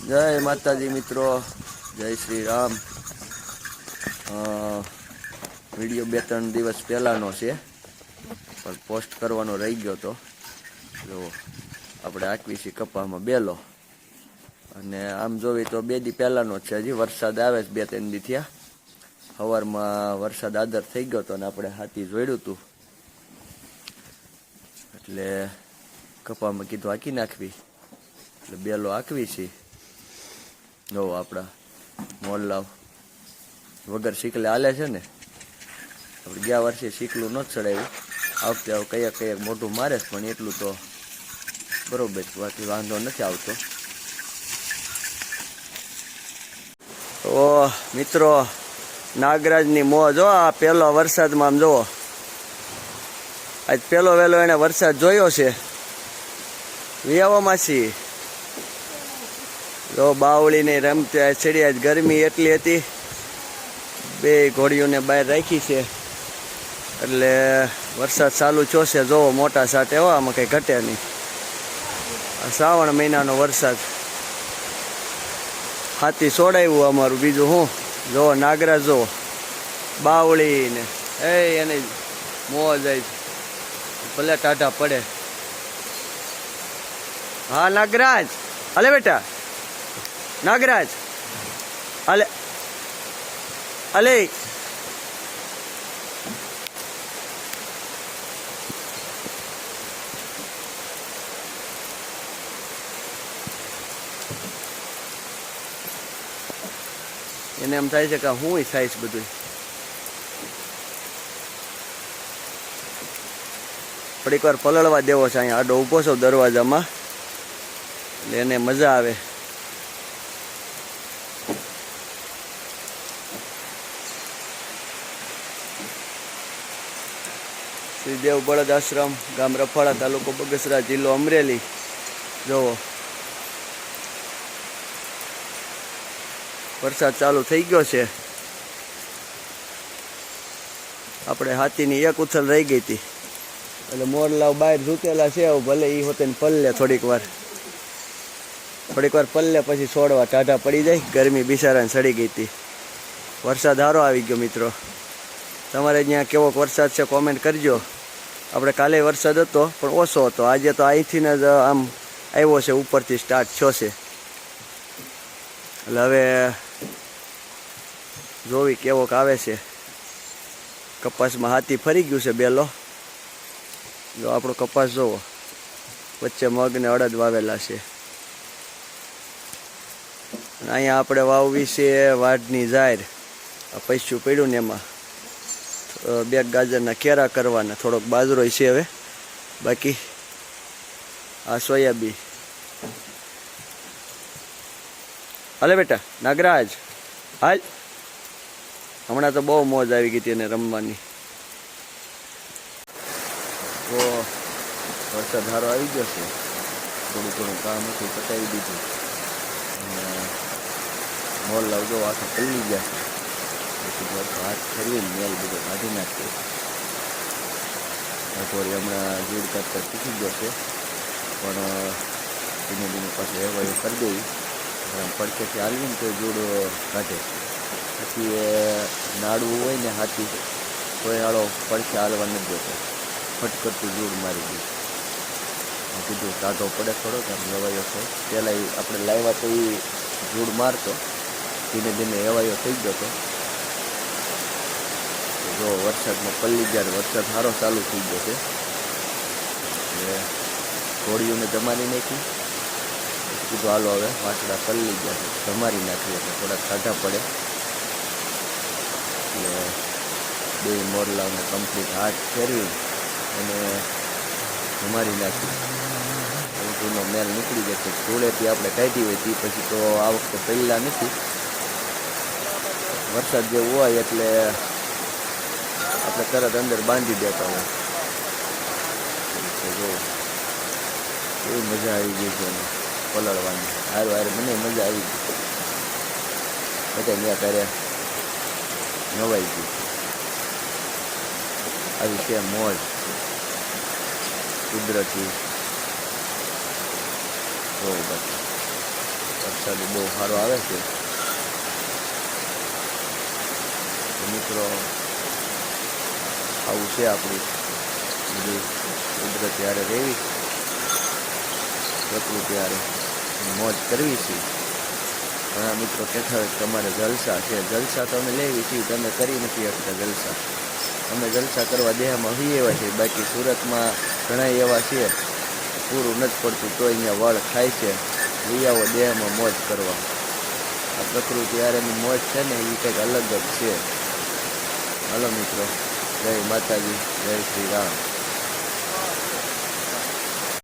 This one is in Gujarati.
જય માતાજી મિત્રો, જય શ્રી રામ. વીડિયો બે ત્રણ દિવસ પહેલાંનો છે, પણ પોસ્ટ કરવાનો રહી ગયો તો. જો, આપણે આકવીસી છીએ કપામાં બેલો. અને આમ જોવી તો બે દી પહેલાંનો જ છે હજી, વરસાદ આવે છે બે ત્રણ દી થયા. સવારમાં વરસાદ આદર થઈ ગયો હતો અને આપણે હાથી જોડ્યું હતું. એટલે કપામાં કીધું આંકી નાખવી. એટલે બેલો આકવી છે જો આપણા મોલ્લાવ વગર શીકલે હાલે છે ને, આપણે ગયા વર્ષે શીકલું ન ચડાવ્યું. આ હવે કયા કયા મોટું મારે પણ એટલું તો બરોબર બાકી વાંધો નથી આવતો. ઓ મિત્રો, નાગરાજની મોજ હો, આ પહેલો વરસાદમાં આમ જુઓ. આજ પહેલો વહેલો એને વરસાદ જોયો છે. વિયાવો જો બાવળીને રમતે ચડી આજ ગરમી એટલી હતી, બે ઘોડીઓને બહાર રાખી છે. એટલે વરસાદ ચાલુ ચોશે જોવો મોટા સાટે હો આમાં કંઈ ઘટે નહીં. શ્રાવણ મહિનાનો વરસાદ. હાથી સોડાવ્યું અમારું બીજું હું? જોવો નાગરા જોવો. બાવળીને. એ એને મોં જાય ભલે ટાટા પડે. હા, નાગરાજ. અલે બેટા. નાગરાજ. અલે અલે. એને એમ થાય છે કે હું છે બધું થોડીક વાર પલળવા દેવો છે અહીંયા. આડો ઊભો છો દરવાજામાં. એટલે એને મજા આવે. શ્રી દેવ બળદ આશ્રમ, ગામ રફાળા તાલુકો બગસરા જિલ્લો અમરેલી. જોવો વરસાદ ચાલુ થઈ ગયો છે. આપણે હાથીની એક ઉથલ રહી ગઈ હતી. એટલે મોરલાવ બહાર ઝૂકેલા છે હવે ભલે એ હોતે પલ્લે થોડીક વાર. થોડીક વાર પલ્લે પછી છોડવા ટાઢા પડી જાય, ગરમી બિસારાને સડી ગઈ હતી. વરસાદ સારો આવી ગયો, મિત્રો. તમારે ત્યાં કેવો વરસાદ છે કોમેન્ટ કરજો. આપણે કાલે વરસાદ હતો, પણ ઓછો હતો. આજે તો અહીંથી જ આમ આવ્યો છે, ઉપરથી સ્ટાર્ટ થયો છે. એટલે હવે જોવી કેવોક આવે છે. કપાસમાં હાથી ફરી ગયું છે, બેલો. જો આપણો કપાસ જોવો. વચ્ચે મગ ને અડદ વાવેલા છે. અહીંયા આપણે વાવવી છે વાઢની જાહેર આ પૈસું પડ્યું ને એમાં. બે ગાજરના કેરા કરવાના. થોડોક બાજરો છે હવે. બાકી આ સોયાબી હાલે બેટા, નાગરાજ. હાલ. હમણાં તો બહુ મોજ આવી ગઈ હતી એને રમવાની. તો વરસાદ સારો આવી ગયો છે. થોડું થોડું કામ હતું, પતાવી દીધું. મોલ લાવજો આખા પલ્લી ગયા છે. હાથ ફેરવીને મેલ બધો કાઢી નાખીએ થોડી હમણાં જીડ કાઢતા શીખી ગયો છે પણ ધીમે ધીમે પાછું એવાયું કરી દેવી પડખેથી હાલવી હાલવીને તો જોડ કાઢે પછી એ નાડવું હોય ને હાથી તો એ હાળો પડખે હાલવા નથી દેતો ફટકરતું જોડ મારી દે કીધું કાઢો પડે થોડો આમ લેવાયો છે પહેલાં આપણે લાવ્યા તો એ જોડ મારતો ધીમે ધીમે એવાયો થઈ ગયો હતો જો વરસાદમાં પલ્લી જ્યારે વરસાદ સારો ચાલુ થઈ ગયો છે, એટલે ઘોડીઓને જમારી નાખી. કીધું, હાલો હવે વાસડા પલ્લી ગયા છે. જમારી નાખી, એટલે થોડાક કાઢા પડે. એટલે બે મોરલાઓને કમ્પ્લીટ હાથ ફેરવી અને જમારી નાખી. ઊંટુનો મેલ નીકળી જશે ધૂળેથી આપણે કાઢી હોય તે, પછી તો આ વખતે પહેલાં નથી. વરસાદ જેવું હોય, એટલે આપણે તરત અંદર બાંધી દેતા હોય. જો, કેવી મજા આવી ગઈ છે એને પલળવાની. હારું હારું, મને મજા આવી ગઈ. બધા ત્યાં ત્યારે નવાઈ ગઈ. આવી છે મોજ. કુદરતી. બહુ બાકી વરસાદ બહુ સારો આવે છે. મિત્રો આવું છે આપણું. બધું કુદરત ત્યારે રહેવી, પ્રકૃતિ ત્યારે મોજ કરવી છે. ઘણા મિત્રો કહેતા હોય તમારે જલસા છે. જલસા તો અમે લેવી છીએ તમે કરી નથી શકતા જલસા. અમે જલસા કરવા દેહમાં હોઈએ એવા છે બાકી સુરતમાં ઘણા એવા છે, પૂરું નથી પડતું તો અહીંયા વળ ખાય છે. લઈ આવો દેહમાં મોજ કરવા. આ પ્રકૃતિ યારેની મોજ છે ને, એ કંઈક અલગ જ છે. હલો મિત્રો. જય માતાજી જય શ્રી રામ.